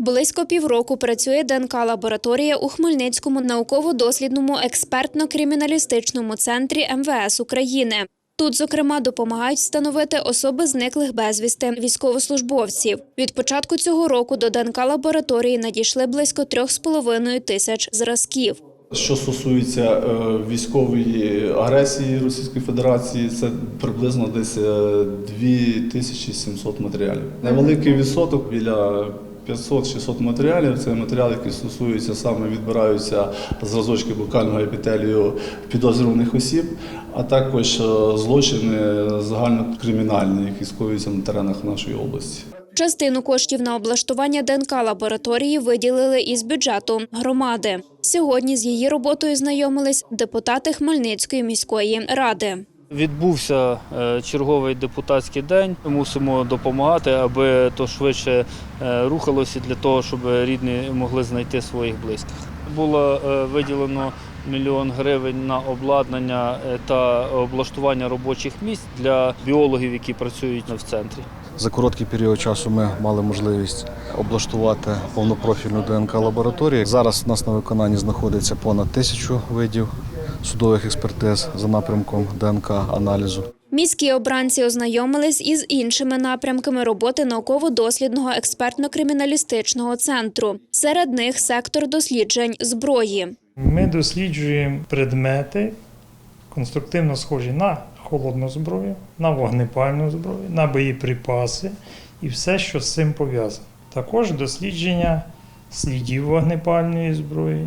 Близько півроку працює ДНК-лабораторія у Хмельницькому науково-дослідному експертно-криміналістичному центрі МВС України. Тут, зокрема, допомагають встановити особи зниклих безвісти військовослужбовців. Від початку цього року до ДНК-лабораторії надійшли близько 3,5 тисяч зразків. Що стосується е, військової агресії Російської Федерації, це приблизно десь е, 2700 матеріалів. Невеликий відсоток біля 500-600 матеріалів. Це матеріали, які стосуються саме відбираються зразочки букального епітелію підозрюваних осіб, а також е, злочини загальнокримінальні, які скоюються на теренах нашої області. Частину коштів на облаштування ДНК-лабораторії виділили із бюджету громади. Сьогодні з її роботою знайомились депутати Хмельницької міської ради. Відбувся е, черговий депутатський день. Мусимо допомагати, аби то швидше е, рухалося для того, щоб рідні могли знайти своїх близьких. Було е, виділено мільйон гривень на обладнання та облаштування робочих місць для біологів, які працюють в центрі. За короткий період часу ми мали можливість облаштувати повнопрофільну ДНК-лабораторію. Зараз у нас на виконанні знаходиться понад тисячу видів судових експертиз за напрямком ДНК-аналізу. Міські обранці ознайомились із іншими напрямками роботи науково-дослідного експертно-криміналістичного центру. Серед них сектор досліджень зброї. Ми досліджуємо предмети, конструктивно схожі на холодну зброю, на вогнепальну зброю, на боєприпаси і все, що з цим пов'язано. Також дослідження слідів вогнепальної зброї,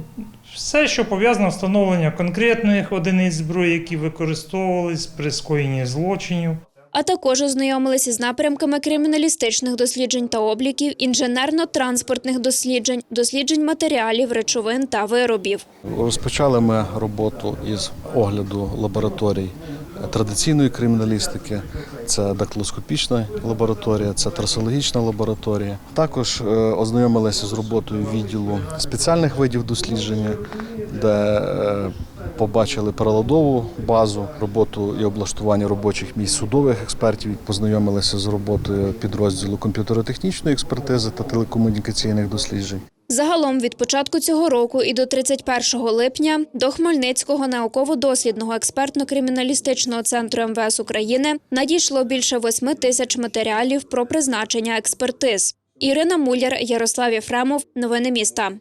все, що пов'язано з встановленням конкретних одиниць зброї, які використовувались при скоєнні злочинів. А також ознайомилися з напрямками криміналістичних досліджень та обліків, інженерно-транспортних досліджень, досліджень матеріалів, речовин та виробів. Розпочали ми роботу із огляду лабораторій традиційної криміналістики. Це дактилоскопічна лабораторія, це трасологічна лабораторія. Також е, ознайомилися з роботою відділу спеціальних видів дослідження, де е, побачили приладову базу, роботу і облаштування робочих місць судових експертів. Познайомилися з роботою підрозділу комп'ютеротехнічної експертизи та телекомунікаційних досліджень. Загалом від початку цього року і до 31 липня до Хмельницького науково-дослідного експертно-криміналістичного центру МВС України надійшло більше 8 тисяч матеріалів про призначення експертиз. Ірина Муляр, Ярослав Єфремов. Новини міста.